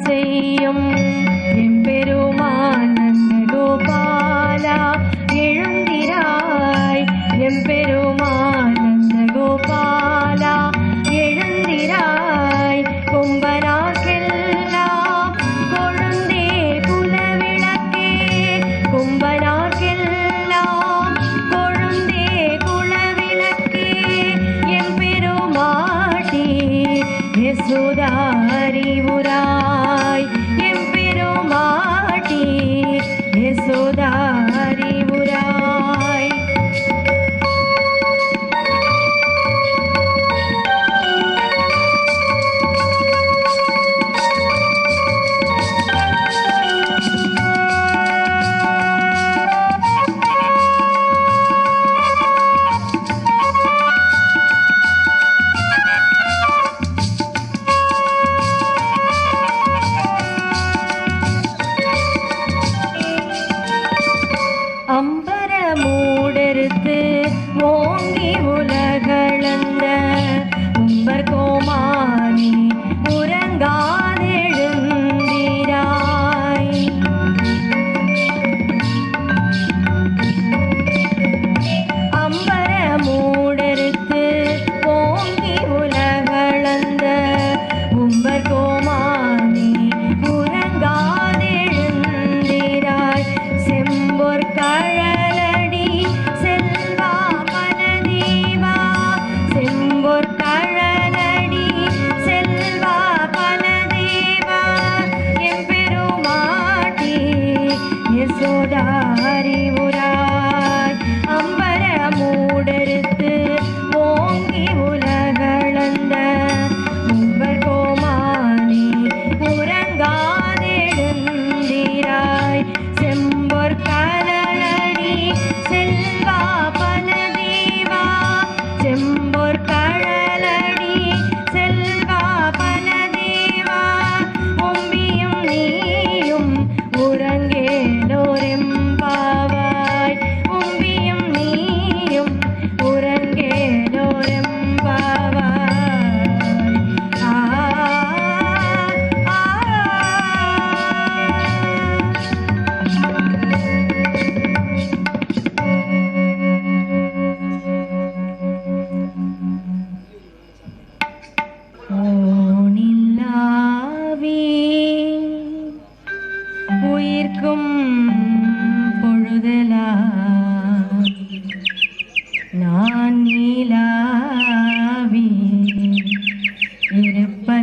செய்யும் எம்பெரும்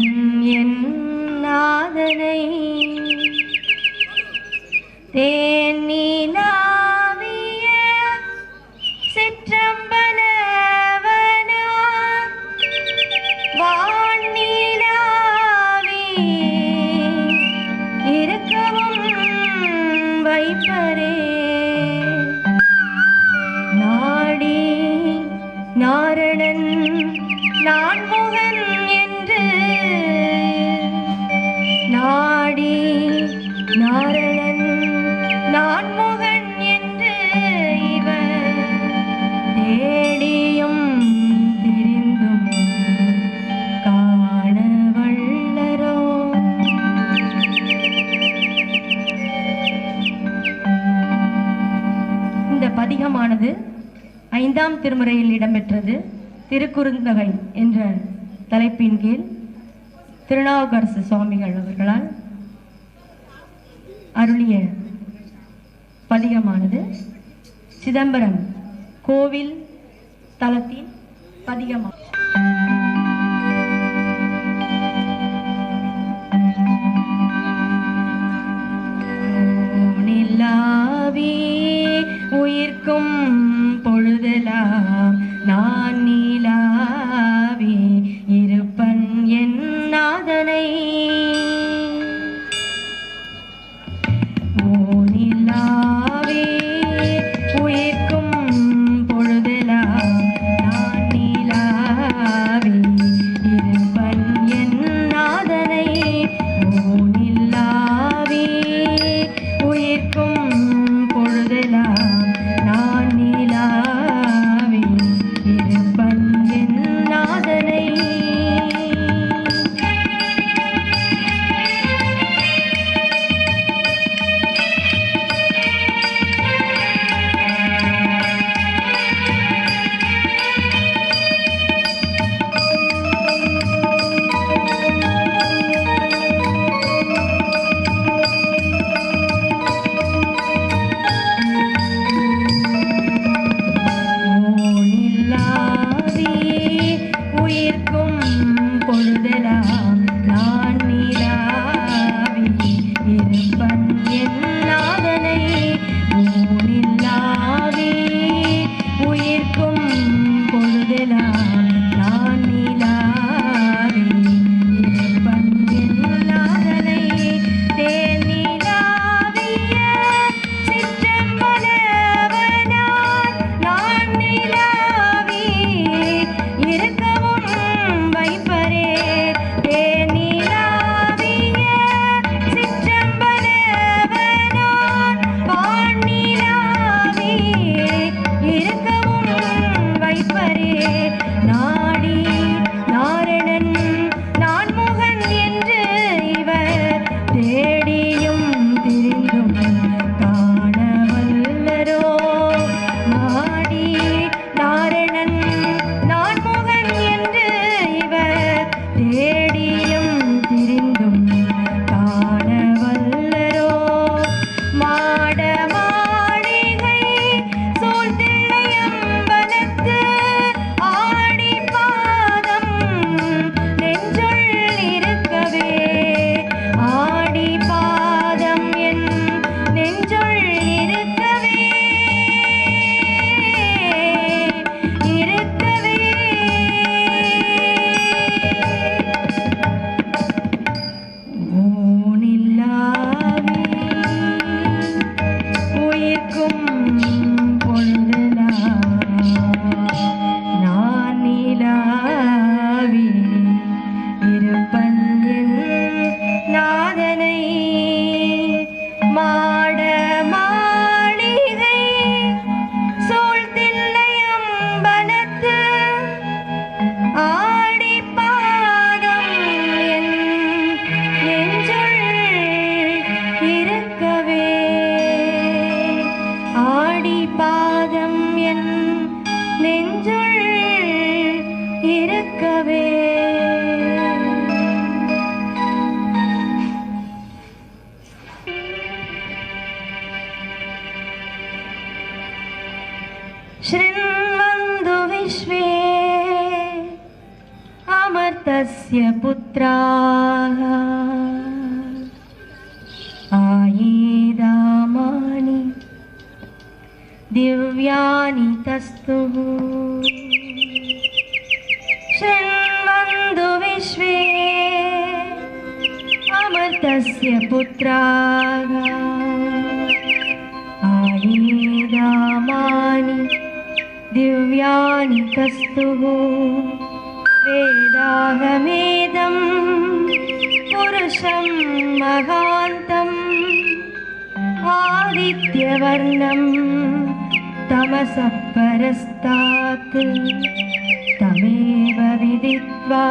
Yeah. ஐந்தாம் திருமுறையில் இடம்பெற்றது திருக்குறுந்தகை என்ற தலைப்பின் கீழ் திருநாவுக்கரசு சுவாமிகள் அவர்களால் அருளிய பதிகமானது சிதம்பரம் கோவில் தளத்தின் பதிகமாகும் உயிர்க்கும் பொழுதெல்லாம் நான் நீலா तस्य पुत्रा। आविदामानि दिव्यानि कस्तुः वेदाहवेदं पुरुषं महान्तम् आदित्यवर्णं तमसः परस्तात् तमेव विदित्वा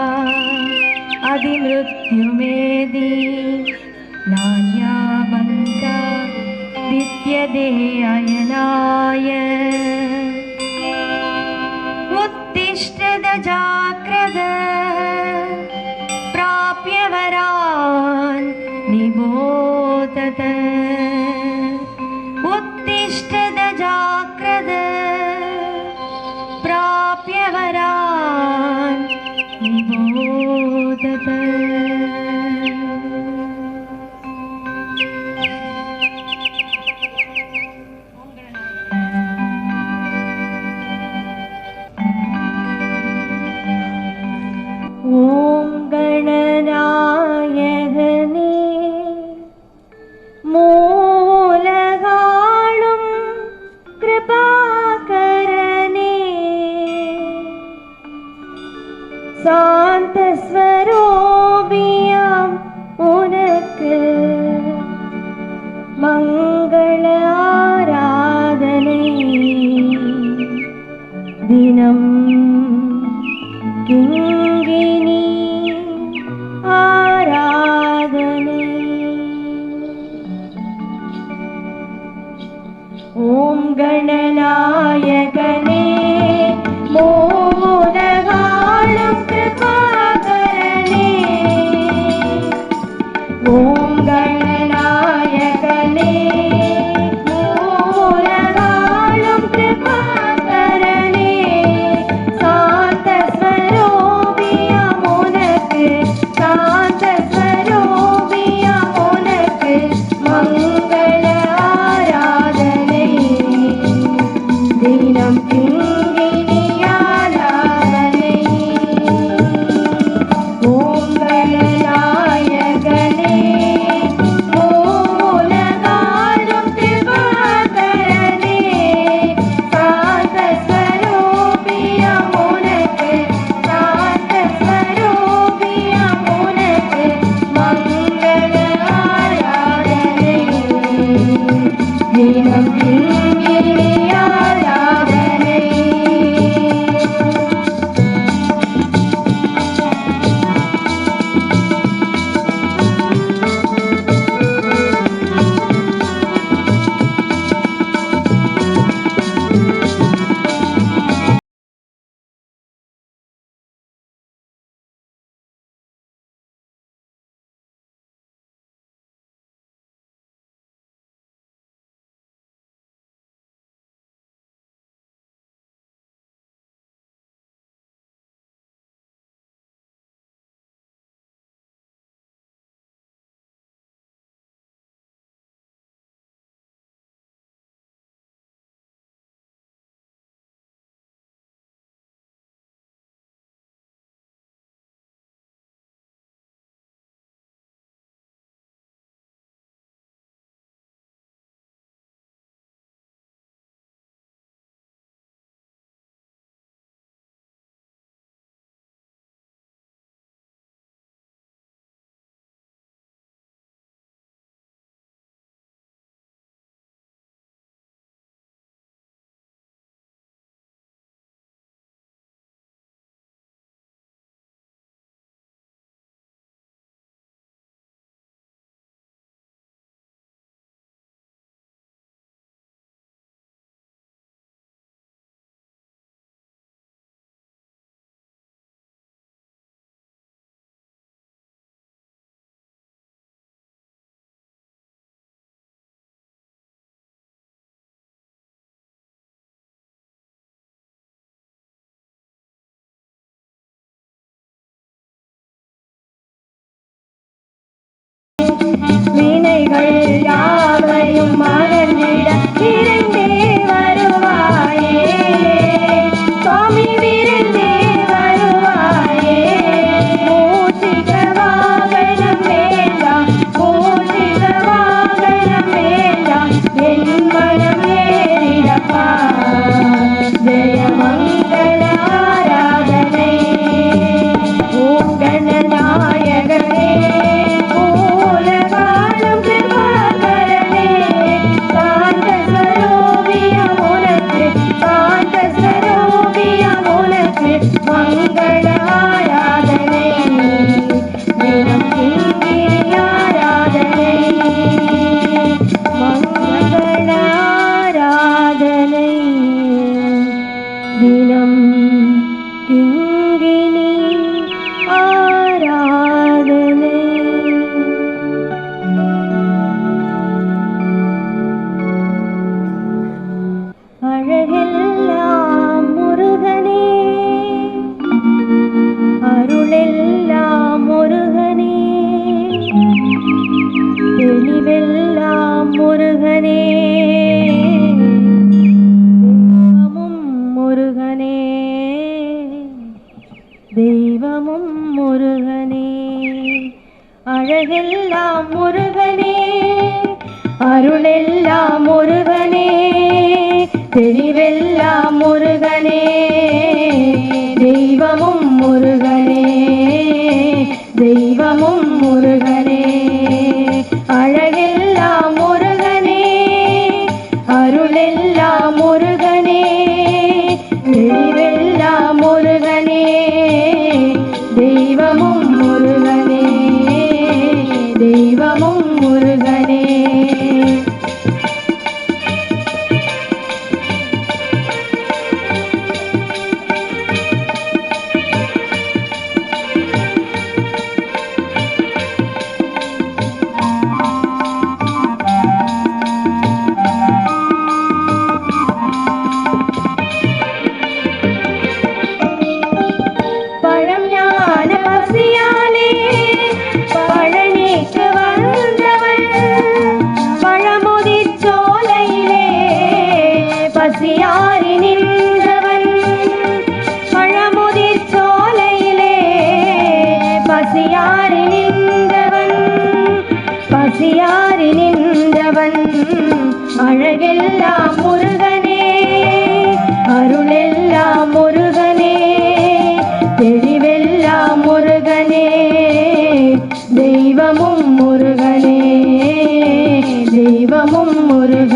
अधिमृत्युमेदि नान्यावन्त नित्यदेयनाय उत्तिष्ठ न स्वरूपियाम् मंग துன்பங்கள் யாவையும் மறந்திட விருந்தே Deva Murmur vamos morar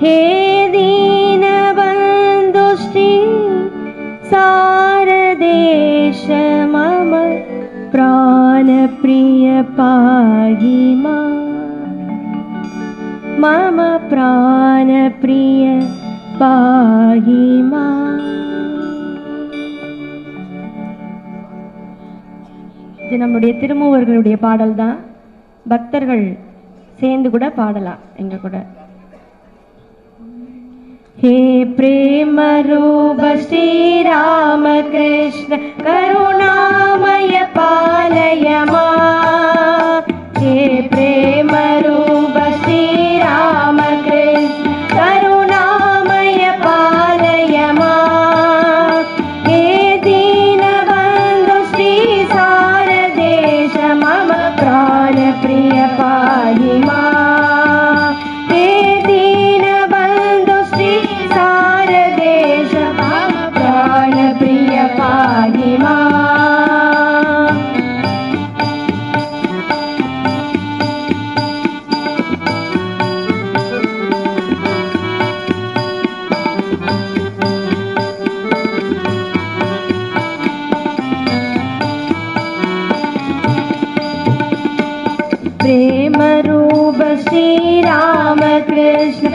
हे दीनबन्धु श्री सार मम प्राणप्रिय पाहि मा मम प्राणप्रिय पाहि मा இது நம்முடைய திருமூவர்களுடைய பாடல் தான் பக்தர்கள் சேர்ந்து கூட பாடலாம் எங்க கூட हे प्रेम रूप श्रीराम कृष्ण करुणामय पालय मा। हे प्रेम कृष्ण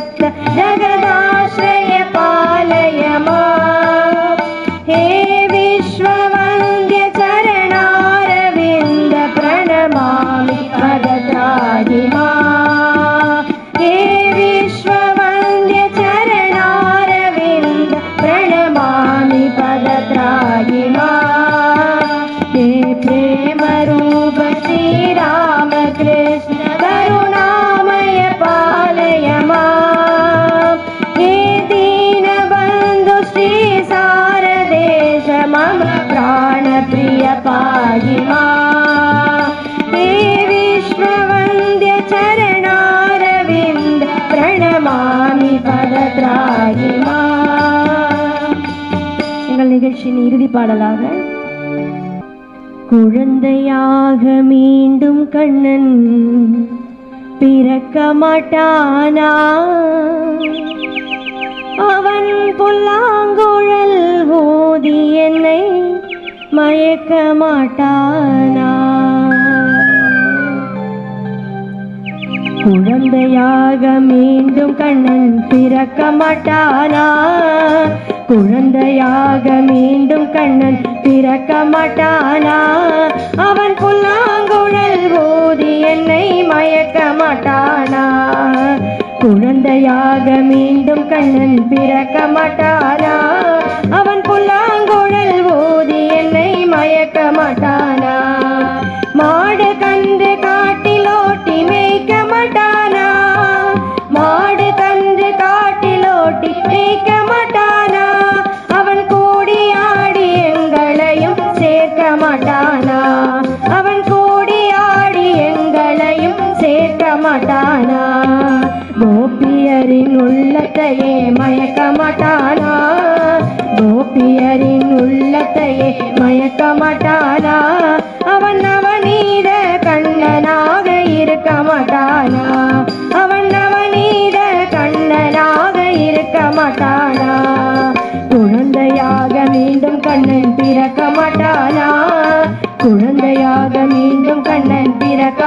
दत्त जगदाश्रय எங்கள் நிகழ்ச்சியின் இறுதி பாடலாக குழந்தையாக மீண்டும் கண்ணன் பிறக்க மாட்டானா? அவன் புல்லாங்குழல் ஓதி என்னை மயக்க மாட்டானா? குழந்தையாக மீண்டும் கண்ணன் பிறக்க மாட்டானா குழந்தையாக மீண்டும் கண்ணன் பிறக்க மாட்டானா அவன் புல்லாங்குழல் ஓதி என்னை மயக்க மாட்டானா குழந்தையாக மீண்டும் கண்ணன் பிறக்க மாட்டானா அவன் புல்லாங்குழல் ஓதி என்னை மயக்க மாட்டானா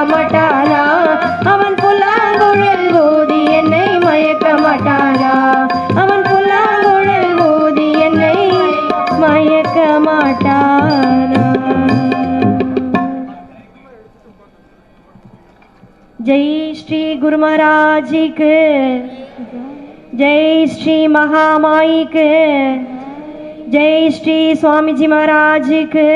மாட்டானா? அவன் புல்லாங்குழல் ஓதி என்னை மயக்க மாட்டானா? அவன் புல்லாங்குழல் ஓதி என்னை மயக்க மாட்டானா? ஜெய் ஸ்ரீ குருமராஜிக்கு ஜெய் ஸ்ரீ மகாமாயிக்கு ஜெய் ஸ்ரீ சுவாமிஜி மகாராஜிக்கு